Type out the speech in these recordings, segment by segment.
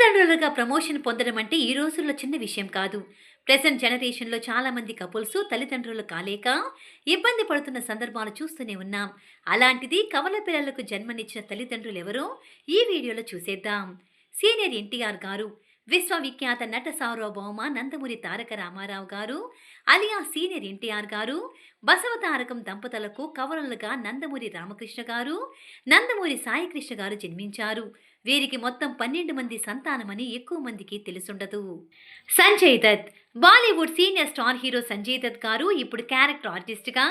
తల్లిదండ్రులుగా ప్రమోషన్ పొందడం అంటే ఈ రోజుల్లో చిన్న విషయం కాదు. ప్రెసెంట్ జనరేషన్లో చాలామంది కపుల్స్ తల్లిదండ్రులు కాలేక ఇబ్బంది పడుతున్న సందర్భాలు చూస్తూనే ఉన్నాం. అలాంటిది కవల పిల్లలకు జన్మనిచ్చిన తల్లిదండ్రులు ఎవరో ఈ వీడియోలో చూసేద్దాం. సీనియర్ ఎన్టీఆర్ గారు విశ్వవిఖ్యాత నట సార్వభౌమ నందమూరి తారక రామారావు గారు అలియా సీనియర్ ఎన్టీఆర్ గారు బసవ తారకం దంపతులకు కవలలుగా నందమూరి రామకృష్ణ గారు నందమూరి సాయికృష్ణ గారు జన్మించారు. వీరికి మొత్తం పన్నెండు మంది సంతానమని ఎక్కువ మందికి తెలుసుండదు. Sanjay Dutt Bollywood senior star hero Sanjay Dutt గారు ఇప్పుడు క్యారెక్టర్ ఆర్టిస్ట్గా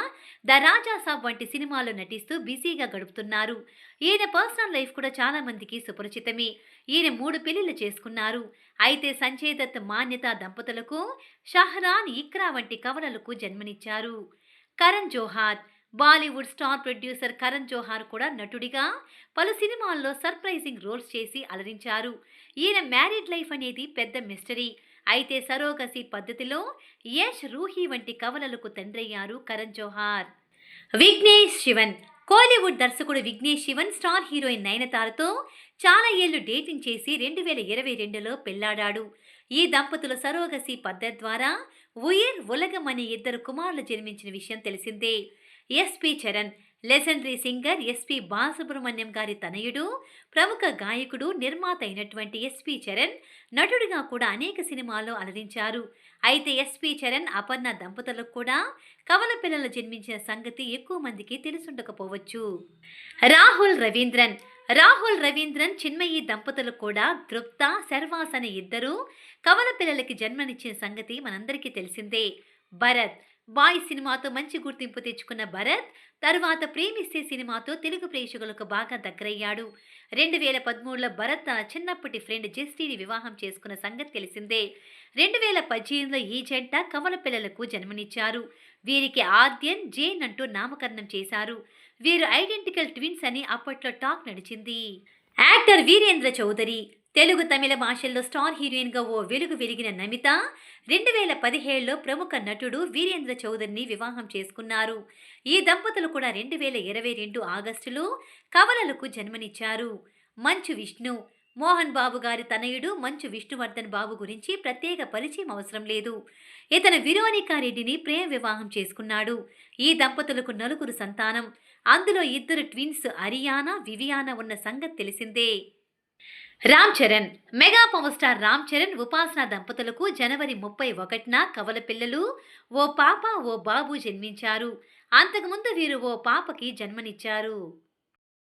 ద రాజా సాబ్ వంటి సినిమాలో నటిస్తూ బిజీగా గడుపుతున్నారు. ఈయన పర్సనల్ లైఫ్ కూడా చాలా మందికి సుపరిచితమే. ఈయన మూడు పెళ్ళిళ్ళు చేసుకున్నారు. అయితే సంజయ్ దత్ మాన్యత దంపతులకు షహరాన్ ఇక్రా వంటి కవలలకు జన్మనిచ్చారు. కరణ్ జోహార్ బాలీవుడ్ స్టార్ ప్రొడ్యూసర్ కరణ్ జోహార్ కూడా నటుడిగా పలు సినిమాల్లో సర్ప్రైజింగ్ రోల్స్ చేసి అలరించారు. ఈయన మ్యారీడ్ లైఫ్ అనేది పెద్ద మిస్టరీ. అయితే సరోగసి పద్ధతిలో యష్ రూహి వంటి కవలలకు తండ్రయ్యారు కరణ్ జోహార్. విఘ్నేష్ శివన్ కోలీవుడ్ దర్శకుడు విఘ్నేష్ శివన్ స్టార్ హీరోయిన్ నయనతారతో చాలా ఏళ్ళు డేటింగ్ చేసి రెండు వేల ఇరవై రెండులో పెళ్ళాడాడు. ఈ దంపతుల సరోగసి పద్ధతి ద్వారా ఉయిర్ ఉలగం అనే ఇద్దరు కుమారులు జన్మించిన విషయం తెలిసిందే. S P Charan legendary singer S P Balasubrahmanyam గారి తనయుడు ప్రముఖ గాయకుడు నిర్మాత అయినటువంటి ఎస్పి చరణ్ నటుడిగా కూడా అనేక సినిమాల్లో అలరించారు. అయితే ఎస్పి చరణ్ అపర్ణ దంపతులకు కూడా కవల పిల్లలు జన్మించిన సంగతి ఎక్కువ మందికి తెలుసుండకపోవచ్చు. రాహుల్ రవీంద్రన్. రాహుల్ రవీంద్రన్ చిన్మయి దంపతులు కూడా తృప్త శర్వాస్ అనే ఇద్దరు కవల పిల్లలకి జన్మనిచ్చిన సంగతి మనందరికీ తెలిసిందే. భరత్. బాయ్ సినిమాతో మంచి గుర్తింపు తెచ్చుకున్న భరత్ తరువాత ప్రేమిస్తే సినిమాతో తెలుగు ప్రేక్షకులకు బాగా దగ్గరయ్యాడు. రెండు వేల పదమూడులో భరత్ తన చిన్నప్పటి ఫ్రెండ్ జెస్టీని వివాహం చేసుకున్న సంగతి తెలిసిందే. రెండు వేల పద్దెనిమిదిలో ఈ జంట కమల పిల్లలకు జన్మనిచ్చారు. వీరికి ఆద్యన్ జేన్ అంటూ నామకరణం చేశారు. వీరు ఐడెంటికల్ ట్విన్స్ అని అప్పట్లో టాక్ నడిచింది. యాక్టర్ వీరేంద్ర చౌదరి తెలుగు తమిళ భాషల్లో స్టార్ హీరోయిన్గా ఓ వెలుగు వెలిగిన నమిత రెండు వేల పదిహేడులో ప్రముఖ నటుడు వీరేంద్ర చౌదరిని వివాహం చేసుకున్నారు. ఈ దంపతులు కూడా రెండు వేల ఇరవై రెండు ఆగస్టులో కవలలకు జన్మనిచ్చారు. మంచు విష్ణు మోహన్ బాబు గారి తనయుడు మంచు విష్ణువర్ధన్ బాబు గురించి ప్రత్యేక పరిచయం అవసరం లేదు. ఇతను విరోనికా రెడ్డిని ప్రేమ వివాహం చేసుకున్నాడు. ఈ దంపతులకు నలుగురు సంతానం. అందులో ఇద్దరు ట్విన్స్ అరియానా వివియానా ఉన్న సంగతి తెలిసిందే. Ram Charan. Mega power star Ram Charan Upasana దంపతులకు జనవరి ముప్పై ఒకటిన కవల పిల్లలు ఓ పాప ఓ బాబు జన్మించారు. అంతకుముందు వీరు ఓ పాపకి జన్మనిచ్చారు.